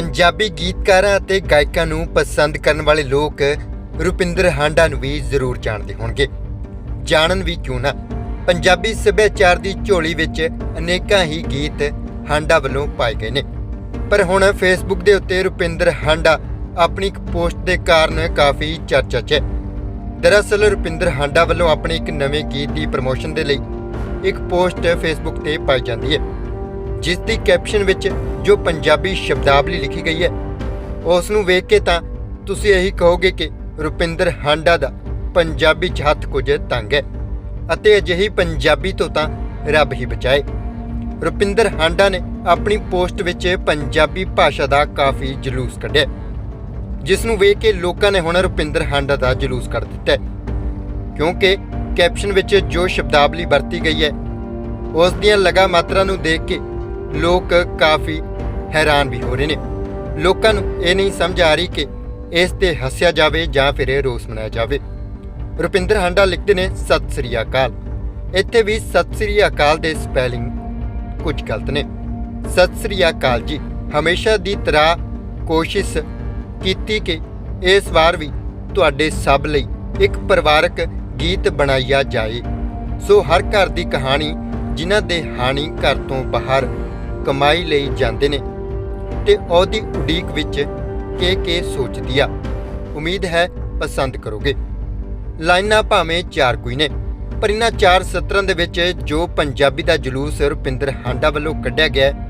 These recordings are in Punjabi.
ਪੰਜਾਬੀ ਗੀਤਕਾਰਾਂ ਅਤੇ ਗਾਇਕਾਂ ਨੂੰ ਪਸੰਦ ਕਰਨ ਵਾਲੇ ਲੋਕ ਰੁਪਿੰਦਰ ਹਾਂਡਾ ਨੂੰ ਵੀ ਜ਼ਰੂਰ ਜਾਣਦੇ ਹੋਣਗੇ। ਜਾਣਨ ਵੀ ਕਿਉਂ ਨਾ? ਪੰਜਾਬੀ ਸੱਭਿਆਚਾਰ ਦੀ ਝੋਲੀ ਵਿੱਚ ਅਨੇਕਾਂ ਹੀ ਗੀਤ ਹਾਂਡਾ ਵੱਲੋਂ ਪਾਏ ਗਏ ਨੇ। ਪਰ ਹੁਣ ਫੇਸਬੁੱਕ ਦੇ ਉੱਤੇ ਰੁਪਿੰਦਰ ਹਾਂਡਾ ਆਪਣੀ ਇੱਕ ਪੋਸਟ ਦੇ ਕਾਰਨ ਕਾਫੀ ਚਰਚਾ 'ਚ ਹੈ। ਦਰਅਸਲ ਰੁਪਿੰਦਰ ਹਾਂਡਾ ਵੱਲੋਂ ਆਪਣੇ ਇੱਕ ਨਵੇਂ ਗੀਤ ਦੀ ਪ੍ਰਮੋਸ਼ਨ ਦੇ ਲਈ ਇੱਕ ਪੋਸਟ ਫੇਸਬੁੱਕ ਤੇ ਪਾਈ ਜਾਂਦੀ ਹੈ। ਜਿਸ ਦੀ ਕੈਪਸ਼ਨ ਵਿੱਚ ਜੋ ਪੰਜਾਬੀ ਸ਼ਬਦਾਵਲੀ ਲਿਖੀ ਗਈ ਹੈ ਉਸ ਨੂੰ ਵੇਖ ਕੇ ਤਾਂ ਤੁਸੀਂ ਇਹੀ ਕਹੋਗੇ ਕਿ ਰੁਪਿੰਦਰ ਹਾਂਡਾ ਦਾ ਪੰਜਾਬੀ 'ਚ ਹੱਥ ਕੁਝ ਤੰਗ ਹੈ ਅਤੇ ਅਜਿਹੀ ਪੰਜਾਬੀ ਤੋਂ ਤਾਂ ਰੱਬ ਹੀ ਬਚਾਏ। ਰੁਪਿੰਦਰ ਹਾਂਡਾ ਨੇ ਆਪਣੀ ਪੋਸਟ ਵਿੱਚ ਪੰਜਾਬੀ ਭਾਸ਼ਾ ਦਾ ਕਾਫੀ ਜਲੂਸ ਕੱਢਿਆ ਜਿਸ ਨੂੰ ਵੇਖ ਕੇ ਲੋਕਾਂ ਨੇ ਹੁਣ ਰੁਪਿੰਦਰ ਹਾਂਡਾ ਦਾ ਜਲੂਸ ਕੱਢ ਦਿੱਤਾ ਕਿਉਂਕਿ ਕੈਪਸ਼ਨ ਵਿੱਚ ਜੋ ਸ਼ਬਦਾਵਲੀ ਵਰਤੀ ਗਈ ਹੈ ਉਸ ਦੀਆਂ ਲਗਾ ਮਾਤਰਾ ਨੂੰ ਦੇਖ ਕੇ ਲੋਕ ਕਾਫੀ ਹੈਰਾਨ ਵੀ ਹੋ ਰਹੇ ਨੇ। ਲੋਕਾਂ ਨੂੰ ਇਹ ਨਹੀਂ ਸਮਝ ਆ ਰਹੀ ਕਿ ਇਸ ਤੇ ਹੱਸਿਆ ਜਾਵੇ ਜਾਂ ਫਿਰ ਇਹ ਰੋਸ ਮਨਾਇਆ ਜਾਵੇ। ਰੁਪਿੰਦਰ ਹਾਂਡਾ ਲਿਖਦੇ ਨੇ, ਸਤਿ ਸ੍ਰੀ ਅਕਾਲ। ਇੱਥੇ ਵੀ ਸਤਿ ਸ੍ਰੀ ਅਕਾਲ ਦੇ ਸਪੈਲਿੰਗ ਕੁਝ ਗਲਤ ਨੇ। ਸਤਿ ਸ੍ਰੀ ਅਕਾਲ ਜੀ। ਹਮੇਸ਼ਾ ਦੀ ਤਰ੍ਹਾਂ ਕੋਸ਼ਿਸ਼ ਕੀਤੀ ਕਿ ਇਸ ਵਾਰ ਵੀ ਤੁਹਾਡੇ ਸਭ ਲਈ ਇੱਕ ਪਰਿਵਾਰਕ ਗੀਤ ਬਣਾਇਆ ਜਾਏ। ਸੋ ਹਰ ਘਰ ਦੀ ਕਹਾਣੀ ਜਿਨ੍ਹਾਂ ਦੇ ਹਾਣੀ ਘਰ ਤੋਂ ਬਾਹਰ ਕਮਾਈ ਲਈ ਜਾਂਦੇ ਨੇ ਤੇ ਉਹਦੀ ਉਡੀਕ ਵਿੱਚ ਕੇ ਕੇ ਸੋਚਦੀ ਆ। ਉਮੀਦ ਹੈ ਪਸੰਦ ਕਰੋਗੇ। ਲਾਈਨਾਂ ਭਾਵੇਂ ਚਾਰ ਕੋਈ ਨੇ ਪਰ ਇਹਨਾਂ ਚਾਰ ਸਤਰਾਂ ਦੇ ਵਿੱਚ ਜੋ ਪੰਜਾਬੀ ਦਾ ਜਲੂਸ ਰੁਪਿੰਦਰ ਹਾਂਡਾ ਵੱਲੋਂ ਕੱਢਿਆ ਗਿਆ ਹੈ,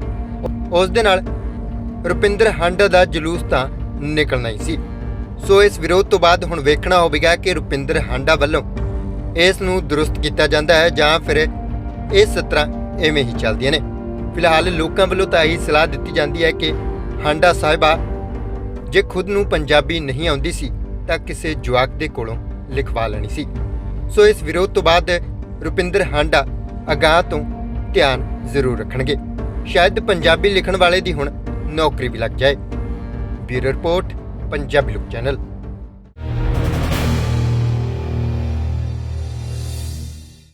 ਉਸ ਦੇ ਨਾਲ ਰੁਪਿੰਦਰ ਹਾਂਡਾ ਦਾ ਜਲੂਸ ਤਾਂ ਨਿਕਲਣਾ ਹੀ ਸੀ। ਸੋ ਇਸ ਵਿਰੋਧ ਤੋਂ ਬਾਅਦ ਹੁਣ ਵੇਖਣਾ ਹੋਵੇਗਾ ਕਿ ਰੁਪਿੰਦਰ ਹਾਂਡਾ ਵੱਲੋਂ ਇਸ ਨੂੰ ਦਰੁਸਤ ਕੀਤਾ ਜਾਂਦਾ ਹੈ ਜਾਂ ਫਿਰ ਇਹ ਸਤਰਾਂ ਐਵੇਂ ਹੀ ਚੱਲਦੀਆਂ ਨੇ। ਫਿਲਹਾਲ ਲੋਕਾਂ ਵੱਲੋਂ ਤਾਂ ਇਹੀ ਸਲਾਹ ਦਿੱਤੀ ਜਾਂਦੀ ਹੈ ਕਿ ਹਾਂਡਾ ਸਾਹਿਬਾ ਜੇ ਖੁਦ ਨੂੰ ਪੰਜਾਬੀ ਨਹੀਂ ਆਉਂਦੀ ਸੀ, ਤਾਂ ਕਿਸੇ ਜਵਾਕ ਦੇ ਕੋਲੋਂ ਲਿਖਵਾ ਲੈਣੀ ਸੀ। ਸੋ ਇਸ ਵਿਰੋਧ ਤੋਂ ਬਾਅਦ ਰੁਪਿੰਦਰ ਹਾਂਡਾ ਅਗਾਹ ਤੋਂ ਧਿਆਨ ਜ਼ਰੂਰ ਰੱਖਣਗੇ। ਸ਼ਾਇਦ ਪੰਜਾਬੀ ਲਿਖਣ ਵਾਲੇ ਦੀ ਹੁਣ ਨੌਕਰੀ ਵੀ ਲੱਗ ਜਾਏ। ਬਿਊਰੋ ਰਿਪੋਰਟ, ਪੰਜਾਬੀ ਲੋਕ ਚੈਨਲ।